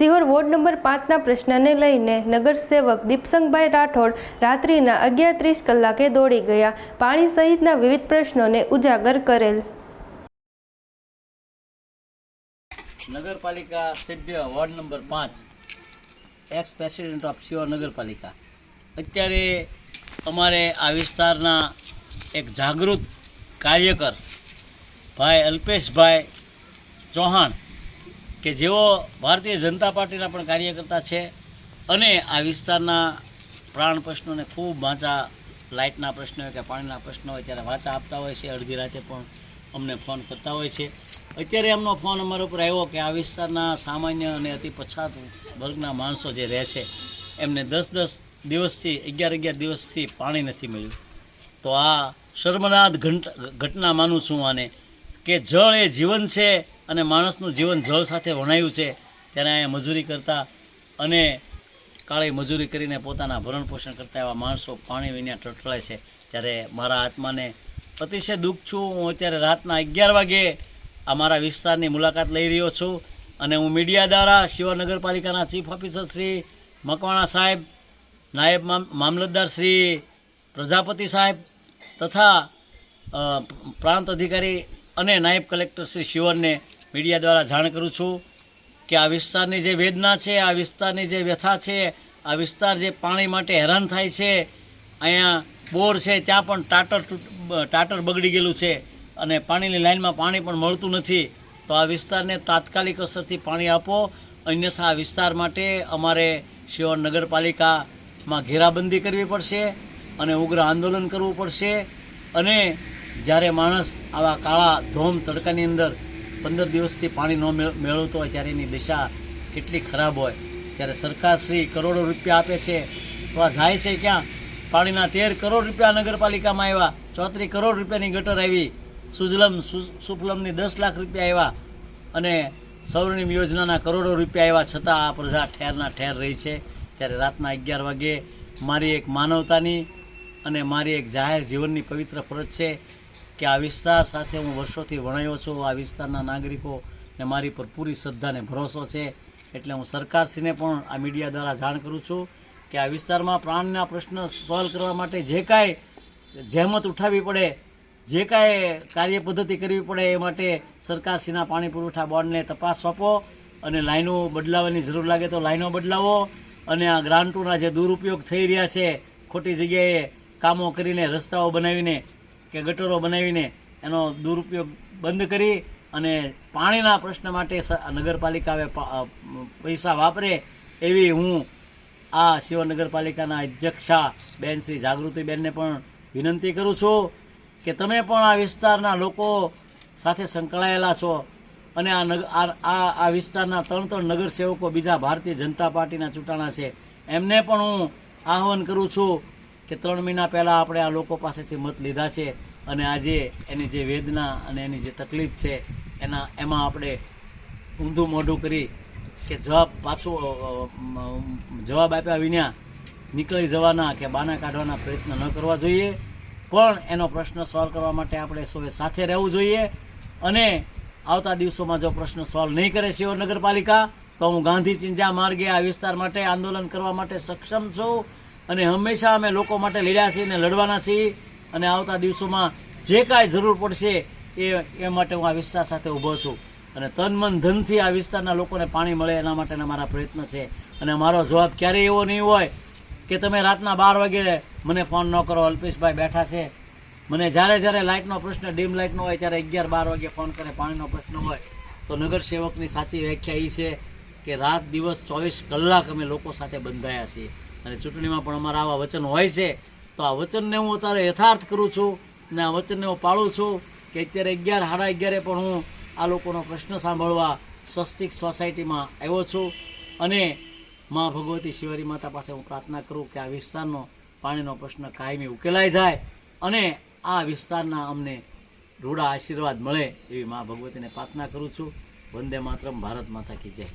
Sihor ward number પાંચના પ્રશ્નને લઈને નગરસેવક દીપસંગભાઈ રાઠોડ રાત્રિના અગિયાર ત્રીસ કલાકે દોડી ગયા. પાણી સહિતના વિવિધ પ્રશ્નોને ઉજાગર કરેલ. નગરપાલિકા સભ્ય વોર્ડ નંબર પાંચ એક્સ પ્રેસિડેન્ટ ઓફ શિયોર નગરપાલિકા. અત્યારે અમારે આ વિસ્તારના એક જાગૃત કાર્યકર ભાઈ અલ્પેશભાઈ ચૌહાણ કે જેઓ ભારતીય જનતા પાર્ટીના પણ કાર્યકર્તા છે અને આ વિસ્તારના પ્રાણ પ્રશ્નોને ખૂબ વાંચા, લાઇટના પ્રશ્નો હોય કે પાણીના પ્રશ્નો હોય ત્યારે વાંચા આપતા હોય છે, અડધી રાતે પણ અમને ફોન કરતા હોય છે. અત્યારે એમનો ફોન અમારા ઉપર આવ્યો કે આ વિસ્તારના સામાન્ય અને અતિ પછાત વર્ગના માણસો જે રહે છે, એમને દસ દસ દિવસથી, અગિયાર અગિયાર દિવસથી પાણી નથી મળ્યું. તો આ શર્મનાદ ઘંટ- ઘટના માનું છું આને, કે જળ એ જીવન છે અને માણસનું જીવન જળ સાથે વણાયું છે, ત્યારે અહીંયા મજૂરી કરતા અને કાળી મજૂરી કરીને પોતાના ભરણ પોષણ કરતા એવા માણસો પાણી વિના ટટળાય છે. ત્યારે મારા આત્માને અતિશય દુઃખ છું. હું અત્યારે રાતના અગિયાર વાગે આ મારા વિસ્તારની મુલાકાત લઈ રહ્યો છું અને હું મીડિયા દ્વારા શિવા નગરપાલિકાના ચીફ ઓફિસર શ્રી મકવાણા સાહેબ, નાયબ મામ- મામલતદાર શ્રી પ્રજાપતિ સાહેબ તથા પ્રાંત અધિકારી અને નાયબ કલેક્ટર શ્રી શિવરને મીડિયા દ્વારા જાણ કરું છું કે આ વિસ્તારની જે વેદના છે, આ વિસ્તારની જે વ્યથા છે, આ વિસ્તાર જે પાણી માટે હેરાન થાય છે, અહીંયા બોર છે, ત્યાં પણ ટાટર ટાટર બગડી ગયેલું છે અને પાણીની લાઇનમાં પાણી પણ મળતું નથી, તો આ વિસ્તારને તાત્કાલિક અસરથી પાણી આપો. અન્યથા આ વિસ્તાર માટે અમારે શિવણ નગરપાલિકામાં ઘેરાબંધી કરવી પડશે અને ઉગ્ર આંદોલન કરવું પડશે. અને જ્યારે માણસ આવા કાળા ધોમ તડકાની અંદર પંદર દિવસથી પાણી ન મેળ- મેળવતો હોય ત્યારે એની દિશા કેટલી ખરાબ હોય. ત્યારે સરકારશ્રી કરોડો રૂપિયા આપે છે. તો આ જાય છે ક્યાં? પાણીના તેર કરોડ રૂપિયા નગરપાલિકામાં આવ્યા. ચોત્રીસ કરોડ રૂપિયાની ગટર આવી. સુજલમ સુફલમની દસ લાખ રૂપિયા આવ્યા. અને સૌર્ણિમ યોજનાના કરોડો રૂપિયા આવ્યા. છતાં આ પ્રજા ઠેરના ઠેર રહી છે. ત્યારે રાતના અગિયાર વાગે મારી એક માનવતાની અને મારી એક જાહેર જીવનની પવિત્ર ફરજ છે. કે આ વિસ્તાર સાથે હું વર્ષોથી વણાયો છું. આ વિસ્તારના નાગરિકો ને મારી પર પૂરી શ્રદ્ધાને ભરોસો છે. એટલે હું સરકારશ્રીને પણ આ મીડિયા દ્વારા જાણ કરું છું કે આ વિસ્તારમાં પ્રાણના પ્રશ્ન સોલ્વ કરવા માટે જે કાંઈ જહેમત ઉઠાવવી પડે, જે કાંઈ કાર્ય પદ્ધતિ કરવી પડે એ માટે સરકારશ્રીના પાણી પુરવઠા બોર્ડને તપાસ સોંપો અને લાઈનો બદલાવવાની જરૂર લાગે તો લાઈનો બદલાવો અને આ ગ્રાન્ટોના જે દુરુપયોગ થઈ રહ્યા છે, ખોટી જગ્યાએ કામો કરીને રસ્તાઓ બનાવીને કે ગટરો બનાવીને એનો દુરુપયોગ બંધ કરી અને પાણીના પ્રશ્ન માટે સ- નગરપાલિકા હવે પા- અ, પૈસા વાપરે એવી હું આ શિવ નગરપાલિકાના અધ્યક્ષા બેન શ્રી જાગૃતિબેનને પણ વિનંતી કરું છું કે તમે પણ આ વિસ્તારના લોકો સાથે સંકળાયેલા છો અને આ નગ આ વિસ્તારના ત્રણ ત્રણ નગરસેવકો બીજા ભારતીય જનતા પાર્ટીના ચૂંટાણા છે. એમને પણ હું આહવાન કરું છું કે ત્રણ મહિના પહેલાં આપણે આ લોકો પાસેથી મત લીધા છે અને આજે એની જે વેદના અને એની જે તકલીફ છે, એના એમાં આપણે ઊંધું મોઢું કરી કે જવાબ પાછો જવાબ આપ્યા વિના નીકળી જવાના કે બાના કાઢવાના પ્રયત્ન ન કરવા જોઈએ. પણ એનો પ્રશ્ન સોલ્વ કરવા માટે આપણે સૌએ સાથે રહેવું જોઈએ અને આવતા દિવસોમાં જો પ્રશ્ન સોલ્વ નહીં કરે શિવ નગરપાલિકા તો હું ગાંધી ચિંજા માર્ગે આ વિસ્તાર માટે આંદોલન કરવા માટે સક્ષમ છું. અને હંમેશા અમે લોકો માટે લડ્યા છીએ અને લડવાના છીએ. અને આવતા દિવસોમાં જે કાંઈ જરૂર પડશે એ એ માટે હું આ વિસ્તાર સાથે ઊભો છું. અને તન મન ધનથી આ વિસ્તારના લોકોને પાણી મળે એના માટેના મારા પ્રયત્ન છે. અને મારો જવાબ ક્યારેય એવો નહીં હોય કે તમે રાતના બાર વાગે મને ફોન ન કરો. અલ્પેશભાઈ બેઠા છે. મને જ્યારે જ્યારે લાઇટનો પ્રશ્ન ડીમ લાઇટનો હોય, ત્યારે અગિયાર બાર વાગે ફોન કરે, પાણીનો પ્રશ્ન હોય, તો નગર સેવકની સાચી વ્યાખ્યા એ છે કે રાત દિવસ ચોવીસ કલાક અમે લોકો સાથે બંધાયા છીએ. અને ચૂંટણીમાં પણ અમારા આવા વચન હોય છે. તો આ વચનને હું અત્યારે યથાર્થ કરું છું ને આ વચનને હું પાળું છું કે અત્યારે અગિયાર, સાડા અગિયારે પણ હું આ લોકોનો પ્રશ્ન સાંભળવા સ્વસ્તિક સોસાયટીમાં આવ્યો છું. અને મા ભગવતી શિવારી માતા પાસે હું પ્રાર્થના કરું કે આ વિસ્તારનો પાણીનો પ્રશ્ન કાયમી ઉકેલાઈ જાય અને આ વિસ્તારના અમને રૂડા આશીર્વાદ મળે એવી મા ભગવતીને પ્રાર્થના કરું છું. વંદે માતરમ, ભારત માતા કી જય.